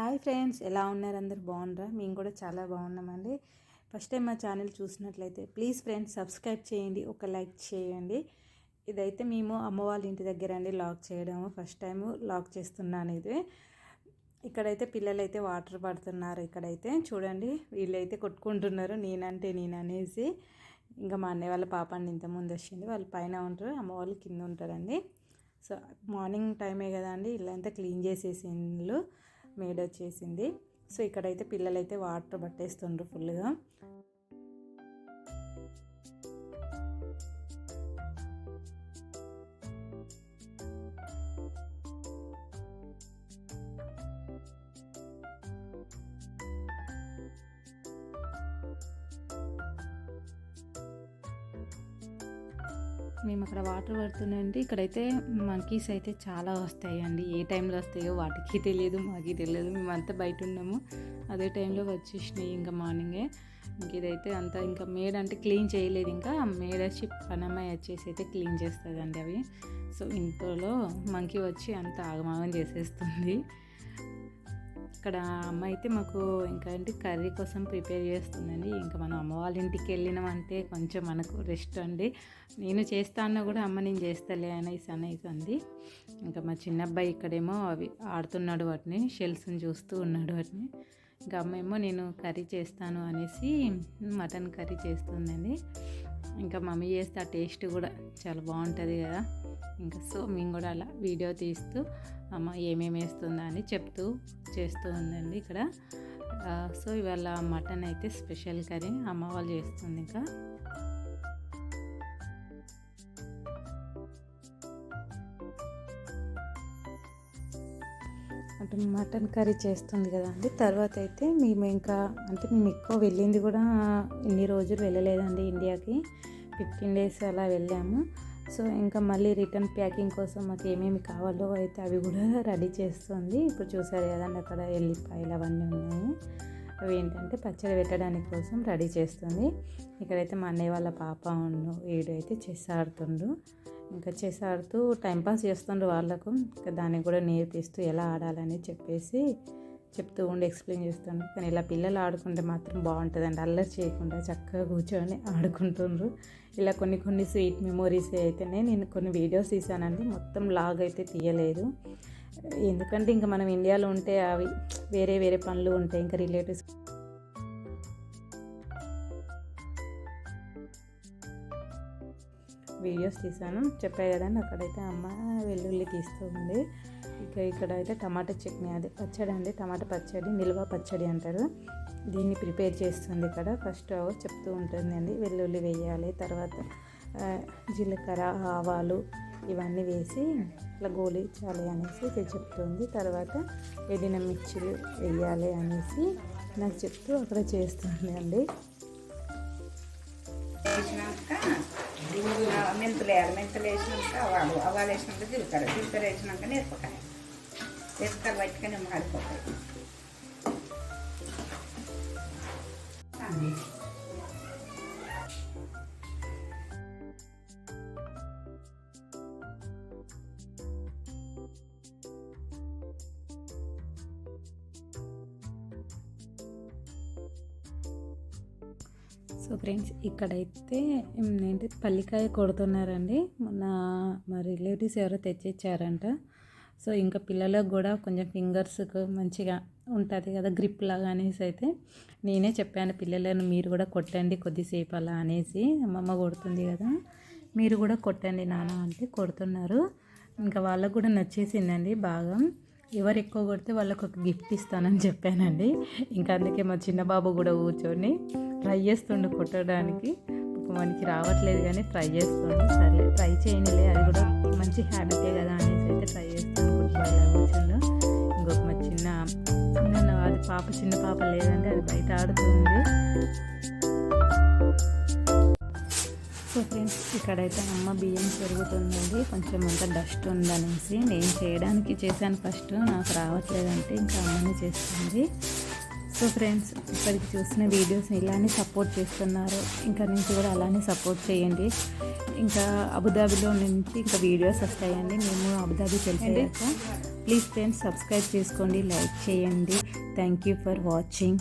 Hi friends ఎలా ఉన్నారు? అందరు బాగున్నారా? మేము కూడా చాలా బాగున్నామండి. ఫస్ట్ టైం మా ఛానల్ చూసినట్లయితే ప్లీజ్ ఫ్రెండ్స్ సబ్స్క్రైబ్ చేయండి ఒక లైక్ చేయండి. ఇదైతే మేము అమ్మ వాళ్ళ ఇంటి దగ్గర అండి లాక్ చేయడము ఫస్ట్ టైము లాక్ చేస్తున్నాను ఇది ఇక్కడైతే పిల్లలు అయితే వాటర్ పడుతున్నారు ఇక్కడైతే. చూడండి వీళ్ళైతే కొట్టుకుంటున్నారు నేనంటే నేను అనేసి. ఇంకా మా అన్నయ్య వాళ్ళ పాప అండి ఇంతకుముందు వచ్చింది వాళ్ళు పైన ఉంటారు అమ్మ వాళ్ళు కింద ఉంటారండి. సో మార్నింగ్ టైమే కదా అండి ఇల్లంతా క్లీన్ చేసేసి ఇల్లు మేడ్ వచ్చేసింది. సో ఇక్కడైతే పిల్లలైతే వాటర్ పట్టేస్తుండ్రు ఫుల్గా మేము అక్కడ వాటర్ పడుతుందండి ఇక్కడైతే మంకీస్ అయితే చాలా వస్తాయండి. ఏ టైంలో వస్తాయో వాటికి తెలియదు మాకు తెలియదు. మేమంతా బయట ఉన్నాము. అదే టైంలో వచ్చేసినాయి ఇంకా మార్నింగే ఇంక ఇదైతే అంతా ఇంకా మేడ్ అంటే క్లీన్ చేయలేదు ఇంకా. మేడ్ వచ్చి పనమ్మాయి వచ్చేసి అయితే క్లీన్ చేస్తుందండి అవి. సో ఇంట్లో మంకీ వచ్చి అంత ఆగమాగం చేసేస్తుంది. ఇక్కడ అమ్మ అయితే మాకు ఇంకా ఏంటి కర్రీ కోసం ప్రిపేర్ చేస్తుందండి. ఇంకా మనం అమ్మ వాళ్ళ ఇంటికి వెళ్ళినామంటే కొంచెం మనకు రెస్ట్ అండి. నేను చేస్తా అన్నా కూడా అమ్మ నేను చేస్తాలే అనేసి అనేసి అంది. ఇంకా మా చిన్న అబ్బాయి ఇక్కడేమో అవి ఆడుతున్నాడు వాటిని షెల్స్ని చూస్తూ ఉన్నాడు వాటిని. గమ్మేమో ఏమో నేను కర్రీ చేస్తాను అనేసి మటన్ కర్రీ చేస్తుందండి. ఇంకా మమ్మీ చేస్తే ఆ టేస్ట్ కూడా చాలా బాగుంటుంది కదా. ఇంకా సో మేము కూడా అలా వీడియో తీస్తూ అమ్మ ఏమేమి వేస్తుందా అని చెప్తూ చేస్తూ ఉందండి ఇక్కడ. సో ఇవాళ మటన్ అయితే స్పెషల్ కర్రీ అమ్మ వాళ్ళు చేస్తుంది ఇంకా. అంటే మటన్ కర్రీ చేస్తుంది కదా అండి. తర్వాత అయితే మేము ఇంకా అంటే మేము ఎక్కువ వెళ్ళింది కూడా ఇన్ని రోజులు వెళ్ళలేదండి ఇండియాకి. ఫిఫ్టీన్ డేస్ అలా వెళ్ళాము. సో ఇంకా మళ్ళీ రిటర్న్ ప్యాకింగ్ కోసం మాకు ఏమేమి కావాలో అయితే అవి కూడా రెడీ చేస్తుంది. ఇప్పుడు చూసారు కదండి అక్కడ ఎల్లిపాయలు అవన్నీ ఉన్నాయి. అవి ఏంటంటే పచ్చడి పెట్టడానికి కోసం రెడీ చేస్తుంది. ఇక్కడైతే మా అన్నయ్య వాళ్ళ పాప ఉండు వీడు అయితే చెస్ ఆడుతుండు. ఇంకా చెస్ ఆడుతూ టైంపాస్ చేస్తుండ్రు వాళ్ళకు. ఇంకా దానికి కూడా నేర్పిస్తూ ఎలా ఆడాలని చెప్పేసి చెప్తూ ఉండి ఎక్స్ప్లెయిన్ చేస్తుండ్రు కానీ ఇలా పిల్లలు ఆడుకుంటే మాత్రం బాగుంటుందండి. అల్లరి చేయకుండా చక్కగా కూర్చొని ఆడుకుంటుండ్రు. ఇలా కొన్ని కొన్ని స్వీట్ మెమోరీస్ అయితేనే నేను కొన్ని వీడియోస్ తీసానండి. మొత్తం లాగ్ అయితే తీయలేదు. ఎందుకంటే ఇంకా మనం ఇండియాలో ఉంటే అవి వేరే వేరే పనులు ఉంటాయి ఇంకా రిలేటివ్స్ వీడియోస్ తీసాను. చెప్పాయి కదండి అక్కడైతే అమ్మ వెల్లుల్లి తీస్తుంది ఇక ఇక్కడ అయితే టమాటా చట్నీ అదే పచ్చడి అండి. టమాటా పచ్చడి నిల్వ పచ్చడి అంటారు. దీన్ని ప్రిపేర్ చేస్తుంది ఇక్కడ. ఫస్ట్ చెప్తూ ఉంటుంది అండి వెల్లుల్లి వేయాలి తర్వాత జీలకర్ర ఆవాలు ఇవన్నీ వేసి ఇట్లా గోలించాలి అనేసి చెప్తుంది. తర్వాత ఎడిన మిర్చిలు వేయాలి అనేసి నాకు చెప్తూ అక్కడ చేస్తుంది అండి. మెంతులు వేయాలి. మెంతులు వేసినాక అవాలు అవాలు వేసినాక జీలకర్ర. జీలకర్ర వేసినాక నేర్పకాయ నేర్పకాయ పట్టుకొని మాడిపోతాయి. సో ఫ్రెండ్స్ ఇక్కడైతే ఏంటి పల్లికాయ కొడుతున్నారండి. మొన్న మా రిలేటివ్స్ ఎవరో తెచ్చిచ్చారంట. సో ఇంకా పిల్లలకు కూడా కొంచెం ఫింగర్స్కు మంచిగా ఉంటుంది కదా గ్రిప్ లాగా అనేసి అయితే నేనే చెప్పాను పిల్లలను మీరు కూడా కొట్టండి కొద్దిసేపు అలా అనేసి. అమ్మమ్మ కొడుతుంది కదా మీరు కూడా కొట్టండి నాన్న అంటే కొడుతున్నారు. ఇంకా వాళ్ళకు కూడా నచ్చేసిందండి బాగా. ఎవరు ఎక్కువ కొడితే వాళ్ళకు ఒక గిఫ్ట్ ఇస్తానని చెప్పానండి. ఇంకా అందుకే మా చిన్న బాబు కూడా కూర్చొని ట్రై చేస్తుండు కొట్టడానికి. మనకి రావట్లేదు కానీ ట్రై చేస్తుండు. సరే ట్రై చేయనిలే అది కూడా మంచి హ్యాబిటే కదా అనేసి అయితే ట్రై చేస్తాను ఫుట్బాల్ ఇంకొక మా చిన్న చిన్న అది పాప చిన్న పాప లేదంటే అది బయట ఆడుతుంది. సో ఫ్రెండ్స్ ఇక్కడైతే అమ్మ బియ్యం పెరుగుతుందండి. కొంచెం అంత డస్ట్ ఉందనేసి నేను చేయడానికి చేశాను ఫస్ట్. నాకు రావట్లేదంటే ఇంకా అమ్మనే చేస్తుంది. సో ఫ్రెండ్స్ ఇప్పటికి చూసిన వీడియోస్ ఇలానే సపోర్ట్ చేస్తున్నారు. ఇంకా నుంచి కూడా అలానే సపోర్ట్ చేయండి. ఇంకా అబుదాబిలో నుంచి ఇంకా వీడియోస్ వస్తాయండి. మేము అబుదాబి తెలిసాక ప్లీజ్ ఫ్రెండ్స్ సబ్స్క్రైబ్ చేసుకోండి లైక్ చేయండి. Thank you for watching.